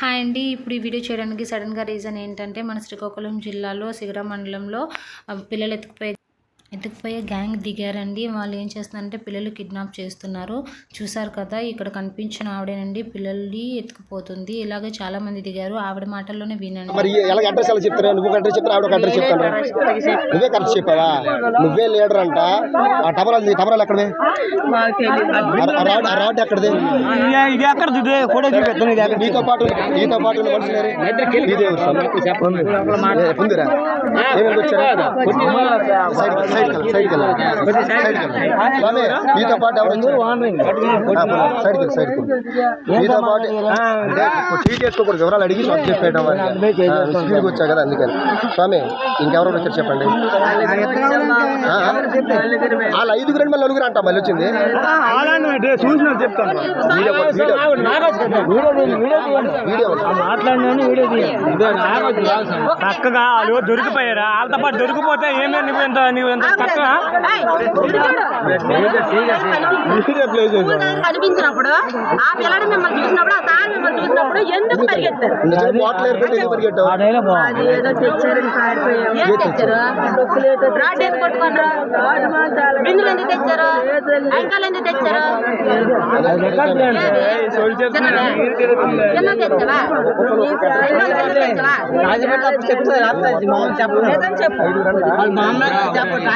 Hi అండి. ఇప్పుడు ఈ వీడియో చేయడానికి సడన్గా రీజన్ ఏంటంటే మన శ్రీకాకుళం జిల్లాలో సిగడ మండలంలో పిల్లలు ఎత్తుకుపోయే ఎత్తుకుపోయే గ్యాంగ్ దిగారండి. వాళ్ళు ఏం చేస్తున్నారంటే పిల్లలు కిడ్నాప్ చేస్తున్నారు. చూసారు కదా ఇక్కడ కనిపించిన ఆవిడేనండి పిల్లల్ని ఎత్తుకుపోతుంది. ఇలాగే చాలా మంది దిగారు. ఆవిడ మాటల్లోనే వినండి. మరి ఎలా అడ్రస్ ఎలా చెప్తారా? నువ్వు అడ్రస్ చెప్తారా ఆవిడ అడ్రస్ చెప్తాను. నువ్వే కరెక్ట్ చెప్పావా? నువ్వే లీడర్ అంట ఆ టవరాలు టవరాలు ఎక్కడది ఆ- ఆ రాడ్ ఆ రాడ్ ఎక్కడది? ఇది ఎక్కడ ఇది ఫోటో చూపెత్తాను ఇది ఎక్కడ నీతో పాటు నీతో పాటు ఉన్న మనుషులు ఏమేమి సైడ్ సైడ్ స్వామి పాటు పాటు చేసుకోకూడదు వివరాలు అడిగి చెప్పేయడం స్పీడ్కి వచ్చా కదా అందుకని. స్వామి ఇంకెవరు వచ్చారు చెప్పండి. వాళ్ళ ఐదుగురు మళ్ళీ నలుగురు అంట మళ్ళీ వచ్చింది. చూసిన చెప్తాను. మాట్లాడినాను వీడియో చక్కగా వాళ్ళు దొరికిపోయారా? వాళ్ళతో పాటు దొరికిపోతే ఏమే నువ్వు ఎంత నువ్వు ఎంత కనిపించినప్పుడు ఆ పిల్లడు మిమ్మల్ని చూసినప్పుడు ఆ సార్ మిమ్మల్ని చూసినప్పుడు ఎందుకు పరిగెత్తారు? ఏదో తెచ్చారని పారిపోయాం ఏం తెచ్చారు? రాడ్ ఎందుకు కొట్టుకున్నారు? బిందులు ఎందుకు తెచ్చారు? అంకాలు ఎందుకు తెచ్చారు? చిన్న తెచ్చావా? చెప్పు.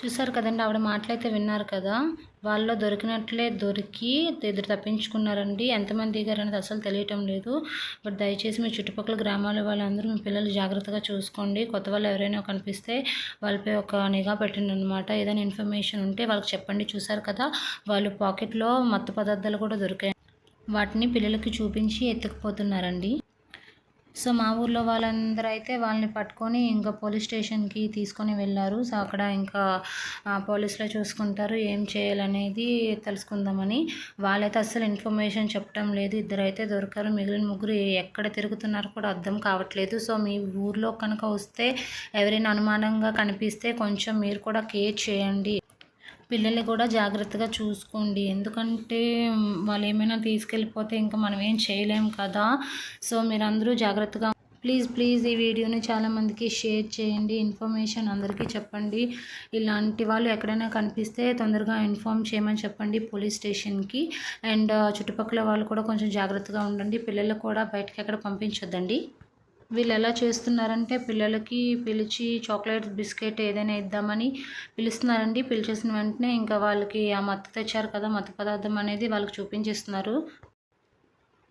చూసారు కదండి ఆవిడ మాటలైతే విన్నారు కదా. వాళ్ళు దొరికినట్లే దొరికి ఇద్దరు తప్పించుకున్నారండి. ఎంతమంది దిగారనేది అసలు తెలియటం లేదు. బట్ దయచేసి మీ చుట్టుపక్కల గ్రామాల వాళ్ళందరూ మీ పిల్లలు జాగ్రత్తగా చూసుకోండి. కొత్త వాళ్ళు ఎవరైనా కనిపిస్తే వాళ్ళపై ఒక నిఘా పెట్టండి అనమాట ఏదైనా ఇన్ఫర్మేషన్ ఉంటే వాళ్ళకి చెప్పండి. చూసారు కదా వాళ్ళు పాకెట్లో మత్తు పదార్థాలు కూడా దొరికాయి. వాటిని పిల్లలకి చూపించి ఎత్తుకుపోతున్నారండి. సో మా ఊర్లో వాళ్ళందరూ అయితే వాళ్ళని పట్టుకొని ఇంకా పోలీస్ స్టేషన్కి తీసుకొని వెళ్ళారు. సో అక్కడ ఇంకా పోలీసులో చూసుకుంటారు ఏం చేయాలనేది తెలుసుకుందామని. వాళ్ళైతే అస్సలు ఇన్ఫర్మేషన్ చెప్పడం లేదు. ఇద్దరైతే దొరికారు. మిగిలిన ముగ్గురు ఎక్కడ తిరుగుతున్నారో కూడా అర్థం కావట్లేదు. సో మీ ఊర్లో కనుక వస్తే ఎవరైనా అనుమానంగా కనిపిస్తే కొంచెం మీరు కూడా కేర్ చేయండి. పిల్లల్ని కూడా జాగ్రత్తగా చూసుకోండి. ఎందుకంటే వాళ్ళు ఏమైనా తీసుకెళ్ళిపోతే ఇంకా మనం ఏం చేయలేం కదా. సో మీరందరూ జాగ్రత్తగా ప్లీజ్ ప్లీజ్ ఈ వీడియోని చాలామందికి షేర్ చేయండి. ఇన్ఫర్మేషన్ అందరికీ చెప్పండి. ఇలాంటి వాళ్ళు ఎక్కడైనా కనిపిస్తే తొందరగా ఇన్ఫామ్ చేయమని చెప్పండి పోలీస్ స్టేషన్కి. అండ్ చుట్టుపక్కల వాళ్ళు కూడా కొంచెం జాగ్రత్తగా ఉండండి. పిల్లలు కూడా బయటకి ఎక్కడ పంపించొద్దండి. వీళ్ళు ఎలా చేస్తున్నారంటే పిల్లలకి పిలిచి చాక్లెట్ బిస్కెట్ ఏదైనా ఇద్దామని పిలుస్తున్నారండి. పిలిచేసిన వెంటనే ఇంకా వాళ్ళకి ఆ మత్తు తెచ్చారు కదా మత్తు పదార్థం అనేది వాళ్ళకి చూపించేస్తున్నారు.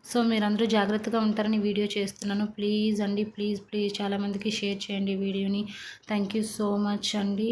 సో మీరందరూ జాగ్రత్తగా ఉంటారని వీడియో చేస్తున్నాను. ప్లీజ్ అండి ప్లీజ్ ప్లీజ్. చాలామందికి షేర్ చేయండి వీడియోని. థ్యాంక్ యూ సో మచ్ అండి.